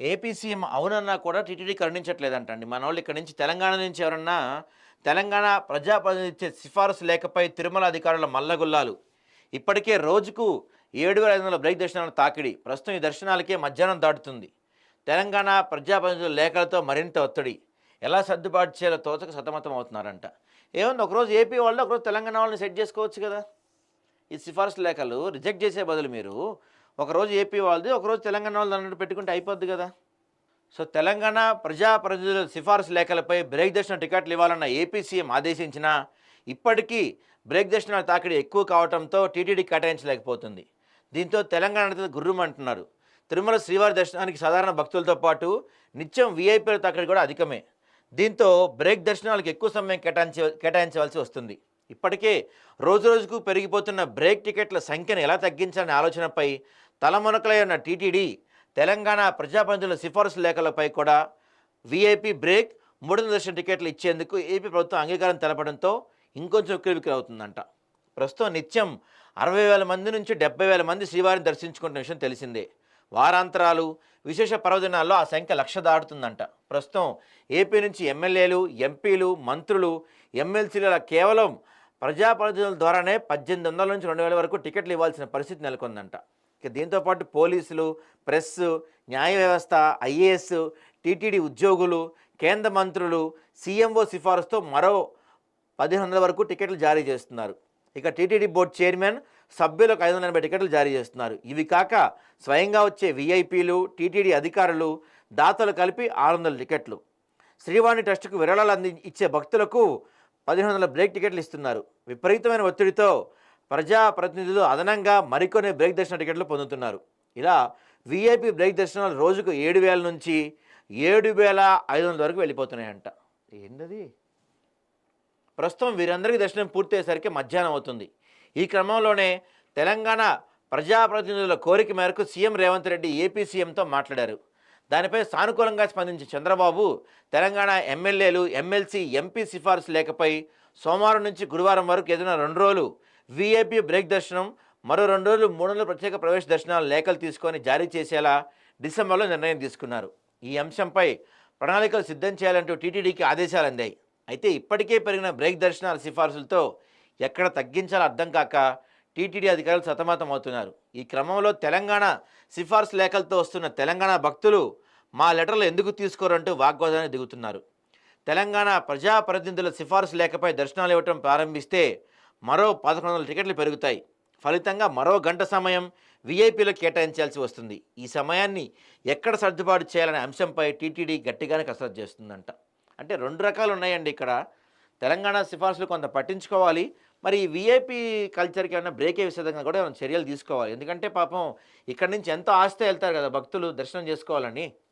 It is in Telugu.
ఏపీ సీఎం అవునన్నా కూడా టీటీడీ కరుణించట్లేదంటండి మన వాళ్ళు ఇక్కడ నుంచి తెలంగాణ నుంచి ఎవరన్నా తెలంగాణ ప్రజాప్రతినిధి ఇచ్చే సిఫారసు లేఖపై తిరుమల అధికారుల మల్లగుల్లాలు. ఇప్పటికే రోజుకు ఏడు వేల ఐదు వందల బ్రేక్ దర్శనాల తాకిడి. ప్రస్తుతం ఈ దర్శనాలకే మధ్యాహ్నం దాటుతుంది. తెలంగాణ ప్రజాప్రతినిధుల లేఖలతో మరింత ఒత్తిడి. ఎలా సర్దుబాటు చేయాలో తోచక సతమతం అవుతున్నారంట. ఏముంది ఒకరోజు ఏపీ వాళ్ళు ఒకరోజు తెలంగాణ వాళ్ళని సెట్ చేసుకోవచ్చు కదా. ఈ సిఫార్సు లేఖలు రిజెక్ట్ చేసే బదులు మీరు ఒకరోజు ఏపీ వాళ్ళది ఒకరోజు తెలంగాణ వాళ్ళది అన్నట్టు పెట్టుకుంటే అయిపోద్ది కదా. సో తెలంగాణ ప్రజాప్రతినిధుల సిఫార్సు లేఖలపై బ్రేక్ దర్శన టికెట్లు ఇవ్వాలన్న ఏపీ సీఎం ఆదేశించినా ఇప్పటికీ బ్రేక్ దర్శనాల తాకిడి ఎక్కువ కావడంతో టీటీడీ కేటాయించలేకపోతుంది. దీంతో తెలంగాణ నేతలు గుర్రుమంటున్నారు. తిరుమల శ్రీవారి దర్శనానికి సాధారణ భక్తులతో పాటు నిత్యం వీఐపీల తాకిడి కూడా అధికమే. దీంతో బ్రేక్ దర్శనాలకు ఎక్కువ సమయం కేటాయించ కేటాయించవలసి వస్తుంది. ఇప్పటికే రోజు రోజుకు పెరిగిపోతున్న బ్రేక్ టికెట్ల సంఖ్యను ఎలా తగ్గించాలనే ఆలోచనపై తలమునకలై ఉన్న టీటీడీ తెలంగాణ ప్రజాప్రతినిధుల సిఫార్సు లేఖలపై కూడా వీఐపీ బ్రేక్ మూడు దర్శన టికెట్లు ఇచ్చేందుకు ఏపీ ప్రభుత్వం అంగీకారం తెలపడంతో ఇంకొంచెం ఉక్కిరిబిక్కిరి అవుతుందంట ప్రస్తుతం నిత్యం అరవై వేల మంది నుంచి డెబ్బై వేల మంది శ్రీవారిని దర్శించుకుంటున్న విషయం తెలిసిందే. వారాంతరాలు విశేష పర్వదినాల్లో ఆ సంఖ్య లక్ష దాటుతుందంట. ప్రస్తుతం ఏపీ నుంచి ఎమ్మెల్యేలు ఎంపీలు మంత్రులు ఎమ్మెల్సీల కేవలం ప్రజాప్రతినిధుల ద్వారానే పద్దెనిమిది వందల నుంచి రెండు వేల వరకు టికెట్లు ఇవ్వాల్సిన పరిస్థితి నెలకొందంట. దీంతోపాటు పోలీసులు ప్రెస్ న్యాయ వ్యవస్థ ఐఏఎస్ టీటీడీ ఉద్యోగులు కేంద్ర మంత్రులు సీఎంఓ సిఫారసుతో మరో పదిహేను వందల వరకు టికెట్లు జారీ చేస్తున్నారు. ఇక టీటీడీ బోర్డు చైర్మన్ సభ్యులకు ఐదు వందల ఎనభై టికెట్లు జారీ చేస్తున్నారు. ఇవి కాక స్వయంగా వచ్చే విఐపీలు టీటీడీ అధికారులు దాతలు కలిపి ఆరు వందల టికెట్లు. శ్రీవాణి ట్రస్టుకు విరాళాలు అంది ఇచ్చే భక్తులకు పదిహేను వందల బ్రేక్ టికెట్లు ఇస్తున్నారు. విపరీతమైన ఒత్తిడితో ప్రజాప్రతినిధులు అదనంగా మరికొన్ని బ్రేక్ దర్శన టికెట్లు పొందుతున్నారు. ఇలా వీఐపీ బ్రేక్ దర్శనాలు రోజుకు ఏడు వేల నుంచి ఏడు వేల ఐదు వందల వరకు వెళ్ళిపోతున్నాయంట. ఏంటది ప్రస్తుతం వీరందరికీ దర్శనం పూర్తయ్యేసరికి మధ్యాహ్నం అవుతుంది. ఈ క్రమంలోనే తెలంగాణ ప్రజాప్రతినిధుల కోరిక మేరకు సీఎం రేవంత్ రెడ్డి ఏపీ సీఎంతో మాట్లాడారు. దానిపై సానుకూలంగా స్పందించిన చంద్రబాబు తెలంగాణ ఎమ్మెల్యేలు ఎమ్మెల్సీ ఎంపీ సిఫార్సు లేఖపై సోమవారం నుంచి గురువారం వరకు ఏదైనా రెండు రోజులు వీఐపీ బ్రేక్ దర్శనం మరో రెండు రోజులు మూడు రోజులు ప్రత్యేక ప్రవేశ దర్శనాలు లేఖలు తీసుకొని జారీ చేసేలా డిసెంబర్లో నిర్ణయం తీసుకున్నారు. ఈ అంశంపై ప్రణాళికలు సిద్ధం చేయాలంటూ టీటీడీకి ఆదేశాలు అందాయి. అయితే ఇప్పటికే పెరిగిన బ్రేక్ దర్శనాల సిఫార్సులతో ఎక్కడ తగ్గించాలో అర్థం కాక టీటీడీ అధికారులు సతమతం అవుతున్నారు. ఈ క్రమంలో తెలంగాణ సిఫార్సు లేఖలతో వస్తున్న తెలంగాణ భక్తులు మా లెటర్లు ఎందుకు తీసుకోరంటూ వాగ్వాదాన్ని దిగుతున్నారు. తెలంగాణ ప్రజాప్రతినిధుల సిఫార్సు లేఖపై దర్శనాలు ఇవ్వటం ప్రారంభిస్తే మరో పదకొండు వందల టికెట్లు పెరుగుతాయి. ఫలితంగా మరో గంట సమయం వీఐపీలకు కేటాయించాల్సి వస్తుంది. ఈ సమయాన్ని ఎక్కడ సర్దుబాటు చేయాలనే అంశంపై టీటీడీ గట్టిగానే కసరత్తు చేస్తుందంట. అంటే రెండు రకాలు ఉన్నాయండి ఇక్కడ. తెలంగాణ సిఫార్సులు కొంత పట్టించుకోవాలి. మరి ఈ వీఐపీ కల్చర్కి ఏమైనా బ్రేక్ అయ్యే విధంగా కూడా ఏమైనా చర్యలు తీసుకోవాలి. ఎందుకంటే పాపం ఇక్కడి నుంచి ఎంతో ఆస్తి వెళ్తారు కదా భక్తులు దర్శనం చేసుకోవాలని.